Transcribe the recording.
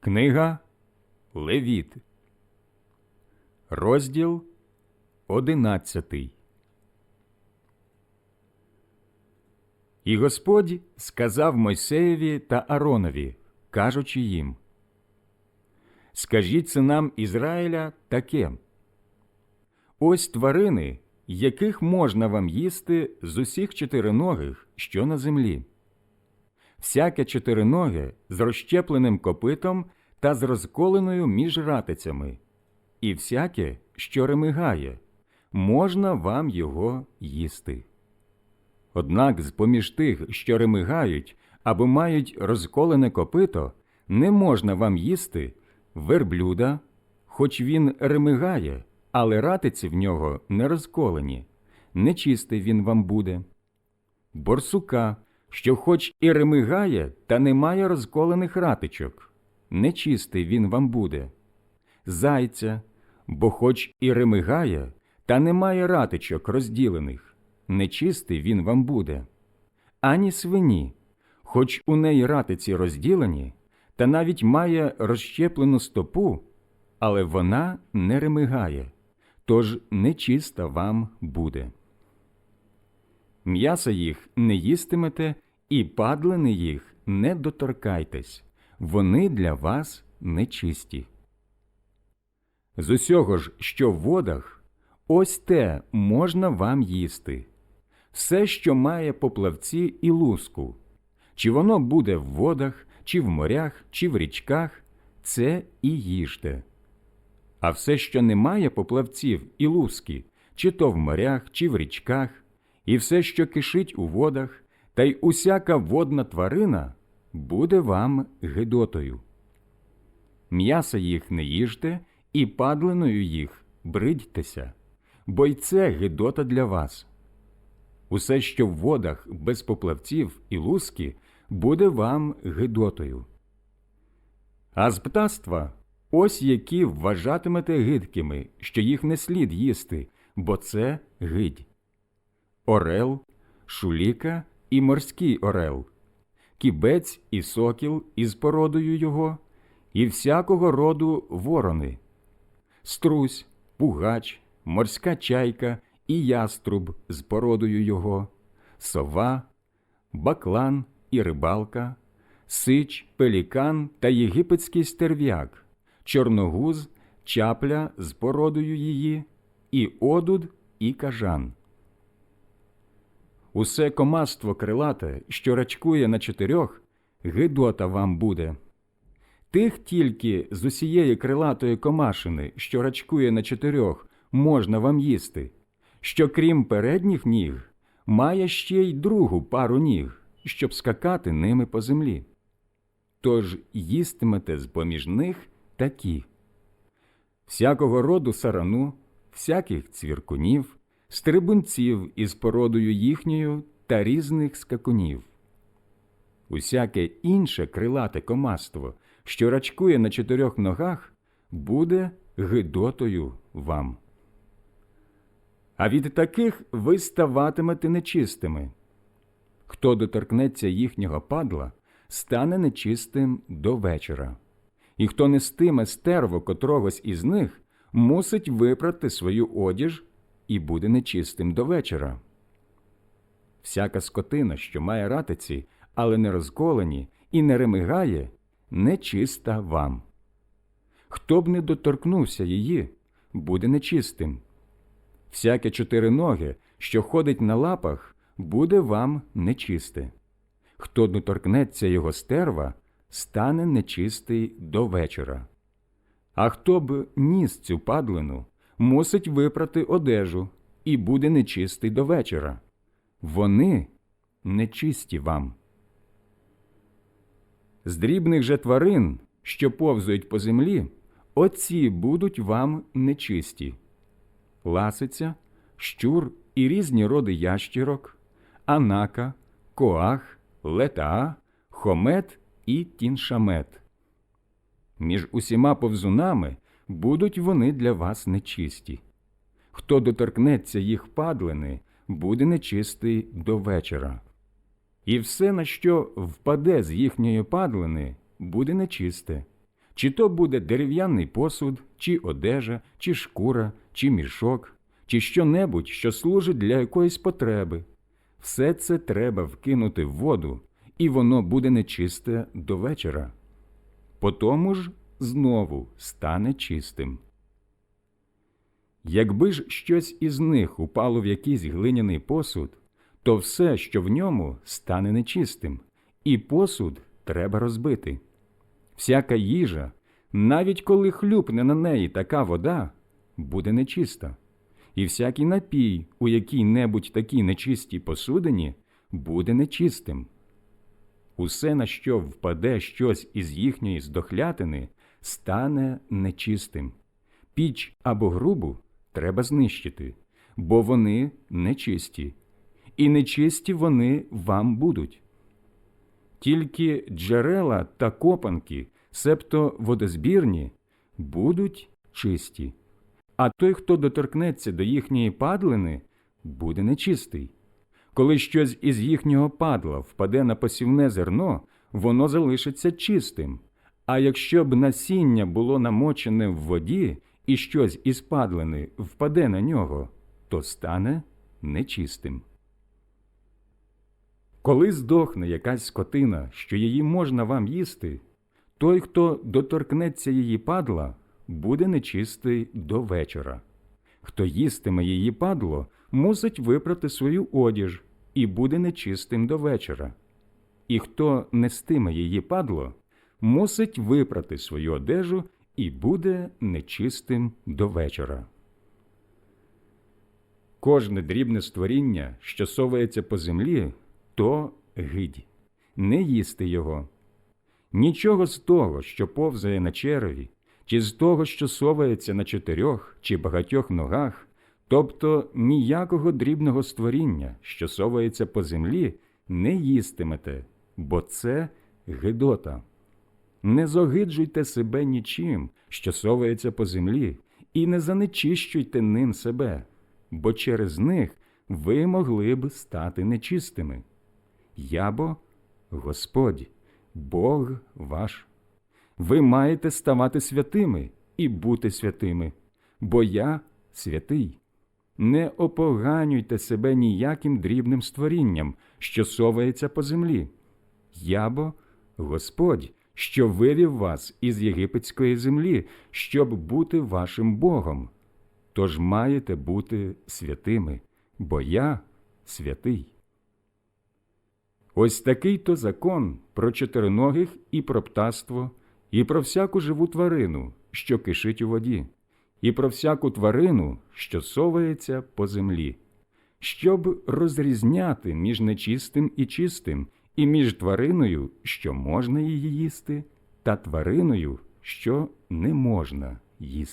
Книга Левіт, розділ одинадцятий. І Господь сказав Мойсеєві та Аронові, кажучи їм: Скажіть синам Ізраїля таке: Ось тварини, яких можна вам їсти з усіх чотириногих, що на землі. Всяке чотириноге з розщепленим копитом та з розколеною між ратицями, і всяке, що ремигає, можна вам його їсти. Однак з поміж тих, що ремигають або мають розколене копито, не можна вам їсти верблюда, хоч він ремигає, але ратиці в нього не розколені, нечистий він вам буде, борсука, що хоч і ремигає, та не має розколених ратичок, нечистий він вам буде, зайця, бо хоч і ремигає, та не має ратичок розділених, нечистий він вам буде, ані свині, хоч у неї ратиці розділені, та навіть має розщеплену стопу, але вона не ремигає, тож нечиста вам буде. М'яса їх не їстимете, і падлини їх не доторкайтесь, вони для вас нечисті. З усього ж, що в водах, ось те можна вам їсти, все, що має поплавці і луску, чи воно буде в водах, чи в морях, чи в річках, це і їжте. А все, що не має поплавців і луски, чи то в морях, чи в річках, і все, що кишить у водах, та й усяка водна тварина буде вам гидотою. М'яса їх не їжте, і падлиною їх бридьтеся, бо й це гидота для вас. Усе, що в водах без поплавців і луски, буде вам гидотою. А з птаства ось які вважатимете гидкими, що їх не слід їсти, бо це гидь орел, шуліка і морський орел, кібець і сокіл із породою його, і всякого роду ворони, струсь, пугач, морська чайка і яструб з породою його, сова, баклан і рибалка, сич, пелікан та єгипетський стерв'як, чорногуз, чапля з породою її, і одуд і кажан усе комаство крилате, що рачкує на чотирьох, гидота вам буде. Тих тільки з усієї крилатої комашини, що рачкує на чотирьох, можна вам їсти, що крім передніх ніг, має ще й другу пару ніг, щоб скакати ними по землі. Тож їстимете з поміж них такі всякого роду сарану, всяких цвіркунів, стрибунців із породою їхньою та різних скакунів. Усяке інше крилате комаство, що рачкує на чотирьох ногах, буде гидотою вам. А від таких ви ставатимете нечистими. Хто доторкнеться їхнього падла, стане нечистим до вечора, і хто нестиме стерво котрогось із них, мусить випрати свою одіж і буде нечистим до вечора. Всяка скотина, що має ратиці, але не розколені і не ремигає, нечиста вам. Хто б не доторкнувся її, буде нечистим. Всяке чотириноге, що ходить на лапах, буде вам нечисте. Хто доторкнеться його стерва, стане нечистий до вечора. А хто б ніс цю падлину, мусить випрати одежу і буде нечистий до вечора. Вони нечисті вам. З дрібних же тварин, що повзують по землі, оці будуть вам нечисті ласиця, щур і різні роди ящірок, анака, коах, летаа, хомет і тіншамет. Між усіма повзунами будуть вони для вас нечисті. Хто доторкнеться їх падлини, буде нечистий до вечора. І все, на що впаде з їхньої падлини, буде нечисте, чи то буде дерев'яний посуд, чи одежа, чи шкура, чи мішок, чи що-небудь, що служить для якоїсь потреби. Все це треба вкинути в воду, і воно буде нечисте до вечора. Потому ж знову стане чистим. Якби ж щось із них упало в якийсь глиняний посуд, то все, що в ньому, стане нечистим, і посуд треба розбити. Всяка їжа, навіть коли хлюпне на неї така вода, буде нечиста, і всякий напій у якій-небудь такій нечистій посудині, буде нечистим. Усе, на що впаде щось із їхньої здохлятини, стане нечистим. Піч або грубу треба знищити, бо вони нечисті, і нечисті вони вам будуть. Тільки джерела та копанки, себто водозбірні, будуть чисті, а той, хто доторкнеться до їхньої падлини, буде нечистий. Коли щось із їхнього падла впаде на посівне зерно, воно залишиться чистим. А якщо б насіння було намочене в воді, і щось із падлини впаде на нього, то стане нечистим. Коли здохне якась скотина, що її можна вам їсти, той, хто доторкнеться її падла, буде нечистий до вечора. Хто їстиме її падло, мусить випрати свою одіж і буде нечистим до вечора. І хто нестиме її падло, мусить випрати свою одежу і буде нечистим до вечора. Кожне дрібне створіння, що совається по землі, то гидь, не їсти його. Нічого з того, що повзає на череві, чи з того, що совається на чотирьох чи багатьох ногах, тобто ніякого дрібного створіння, що совається по землі, не їстимете, бо це гидота. Не зогиджуйте себе нічим, що совається по землі, і не занечищуйте ним себе, бо через них ви могли б стати нечистими. Я бо Господь, Бог ваш. Ви маєте ставати святими і бути святими, бо я святий. Не опоганюйте себе ніяким дрібним створінням, що совається по землі. Я бо Господь, що вивів вас із єгипетської землі, щоб бути вашим Богом. Тож маєте бути святими, бо я святий. Ось такий то закон про чотириногих і про птаство, і про всяку живу тварину, що кишить у воді, і про всяку тварину, що совається по землі, щоб розрізняти між нечистим і чистим, і між твариною, що можна її їсти, та твариною, що не можна їсти.